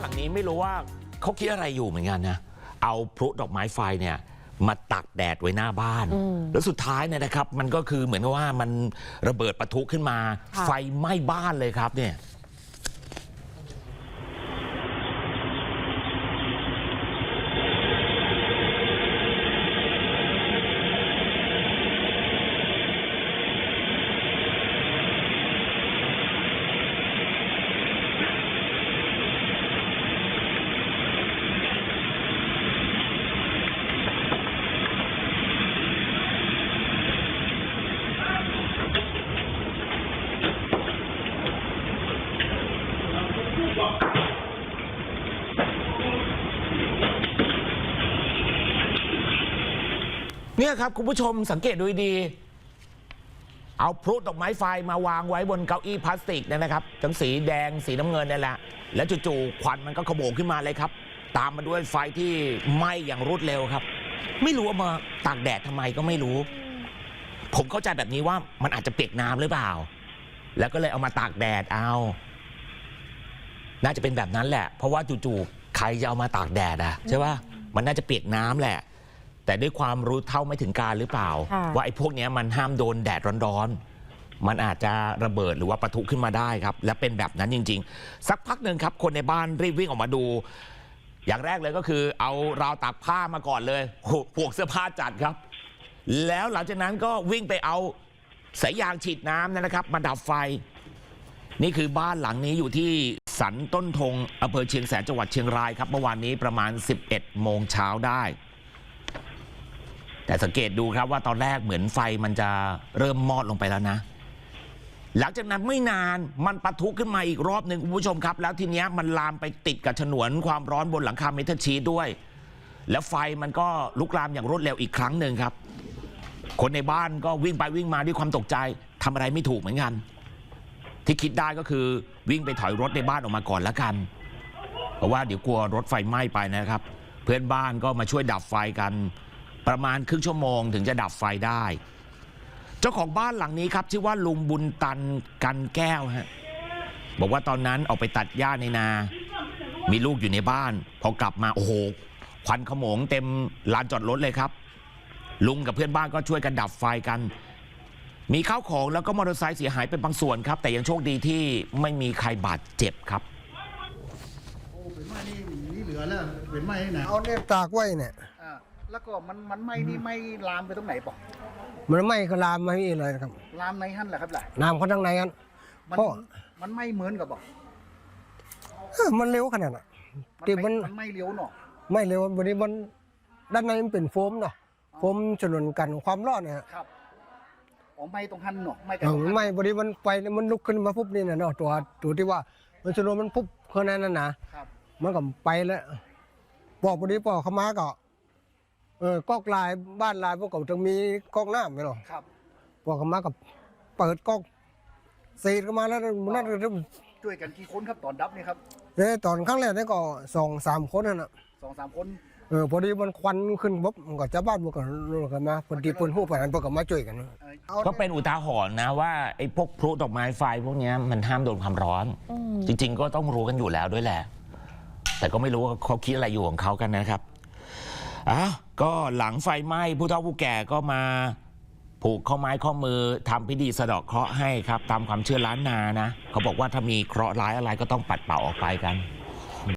หลังนี้ไม่รู้ว่าเขาคิดอะไรอยู่เหมือนกันนะ เอาพลุดอกไม้ไฟเนี่ยมาตักแดดไว้หน้าบ้าน แล้วสุดท้ายเนี่ยนะครับ มันก็คือเหมือนกับว่ามันระเบิดปะทุขึ้นมาค่ะไฟไหม้บ้านเลยครับเนี่ย เนี่ยครับคุณผู้ชมสังเกตดูดี เอาพลุดอกไม้ไฟมาวางไว้บนเก้าอี้พลาสติกเนยนะครับทั้งสีแดงสีน้ำเงินนี่แหละ แล้วจู่ๆควันมันก็ขโมงขึ้นมาเลยครับ ตามมาด้วยไฟที่ไหม้อย่างรวดเร็วครับ ไม่รู้ว่ามาตากแดดทำไมก็ไม่รู้ ผมเข้าใจแบบนี้ว่ามันอาจจะเปียกน้ำหรือเปล่า แล้วก็เลยเอามาตากแดดเอา น่าจะเป็นแบบนั้นแหละ เพราะว่าจู่ๆใครจะเอามาตากแดดอะใช่ป่ะมันน่าจะเปียกน้ำแหละ แต่ด้วยความรู้เท่าไม่ถึงการหรือเปล่า ค่ะ ว่าไอ้พวกเนี้ยมันห้ามโดนแดดร้อนๆ มันอาจจะระเบิดหรือว่าปะทุขึ้นมาได้ครับ และเป็นแบบนั้นจริง ๆ สักพักหนึ่งครับ คนในบ้านรีบวิ่งออกมาดู อย่างแรกเลยก็คือ เอาราวตากผ้ามาก่อนเลยโหพวกเสื้อผ้าจัดครับ แล้วหลังจากนั้นก็วิ่งไปเอาสายยางฉีดน้ำนะครับ มาดับไฟ นี่คือบ้านหลังนี้อยู่ที่สันต้นธงอำเภอเชียงแสนจังหวัดเชียงรายครับ เมื่อวานนี้ประมาณ 11 โมงเช้าได้ แต่สังเกตดูครับว่าตอนแรกเหมือนไฟมันจะเริ่มมอดลงไปแล้วนะ หลังจากนั้นไม่นานมันปะทุขึ้นมาอีกรอบหนึ่งคุณผู้ชมครับ แล้วทีนี้มันลามไปติดกับฉนวนความร้อนบนหลังคาเมทัลชีด้วย แล้วไฟมันก็ลุกลามอย่างรวดเร็วอีกครั้งหนึ่งครับ คนในบ้านก็วิ่งไปวิ่งมาด้วยความตกใจทำอะไรไม่ถูกเหมือนกัน ที่คิดได้ก็คือวิ่งไปถอยรถในบ้านออกมาก่อนแล้วกัน เพราะว่าเดี๋ยวกลัวรถไฟไหม้ไปนะครับ เพื่อนบ้านก็มาช่วยดับไฟกัน ประมาณครึ่งชั่วโมงถึงจะดับไฟได้ เจ้าของบ้านหลังนี้ครับ ชื่อว่าลุงบุญตันกันแก้วฮะบอกว่าตอนนั้นออกไปตัดหญ้าในนา มีลูกอยู่ในบ้าน พอกลับมาโอ้โหควันขโมงเต็มลานจอดรถเลยครับ ลุงกับเพื่อนบ้านก็ช่วยกันดับไฟกัน มีข้าวของแล้วก็มอเตอร์ไซค์เสียหายเป็นบางส่วนครับ แต่ยังโชคดีที่ไม่มีใครบาดเจ็บครับโอ้เป็นไม้นี่นี่เหลือแล้วเป็นไม้นี่นะเอาเนี่ยตากไว้เนี่ยอ่า แล้วก็มันมันไหม้นี่ไหม้ลามไปตรงไหนปะมันไหม่ก็ลามมาที่เลยครับ ลามในหั่นแหละครับแหละน้ำเขาทั้งในกันมันเพราะมันไหม้เหมือนกับบอกเอ้อมันเร็วขนาดน่ะ มันที่ไหมัม้นมันไหม้เลี้ยวเนาะไม่เร็ววันนี้มันด้านในมันเป็นโฟมเนาะโฟมฉนวนกันความร้อนเนี่ยครับอ๋อไหม้ตรงหั่นเนาะไหม้กัเออตรงหั่นไม่วันนี้มันไฟมันลุกขึ้นมาปุ๊บนี่นะเนาะตัวตัวที่ว่ามันฉนวนมันปุ๊บข้างในนั่นนะครับ มันก็ไปแล้วบอกวันนี้ปอกเขามาก็ เออกอกลายบ้านลายพวกเขาจะมีกอกน้ำไหมหรอครับปอกเขามากับเปิดกอกสีดเข้ามาแล้วมันนั่นช่วยกันกี่คนครับตอนดับนี่ครับเนี่ยตอนครั้งแรกนี่ก็สองสามคนนั่นน่ะสองสามคนเออพอดีมันควันขึ้นปุ๊บมันก็จะบ้านมันก็รู้กันมาพอดีเปิ้นหู้ไปหันเปิ้นก็มาช่วยกันเอ่อเอาก็เป็นอุทาหรณ์นะว่าไอ้พวกพลุดอกไม้ไฟพวกเนี้ยมันห้ามโดนความร้อน จริง ๆ ก็ต้องรู้กันอยู่แล้วด้วยแหละ แต่ก็ไม่รู้ว่าเขาคิดอะไรอยู่ของเขากันนะครับ อะก็หลังไฟไหม้ผู้เฒ่าผู้แก่ก็มาผูกข้อไม้ข้อมือทำพิธีสะเดาะเคราะห์ให้ครับ ตามความเชื่อล้านนานะ เขาบอกว่าถ้ามีเคราะห์ร้ายอะไรก็ต้องปัดเป่าออกไปกัน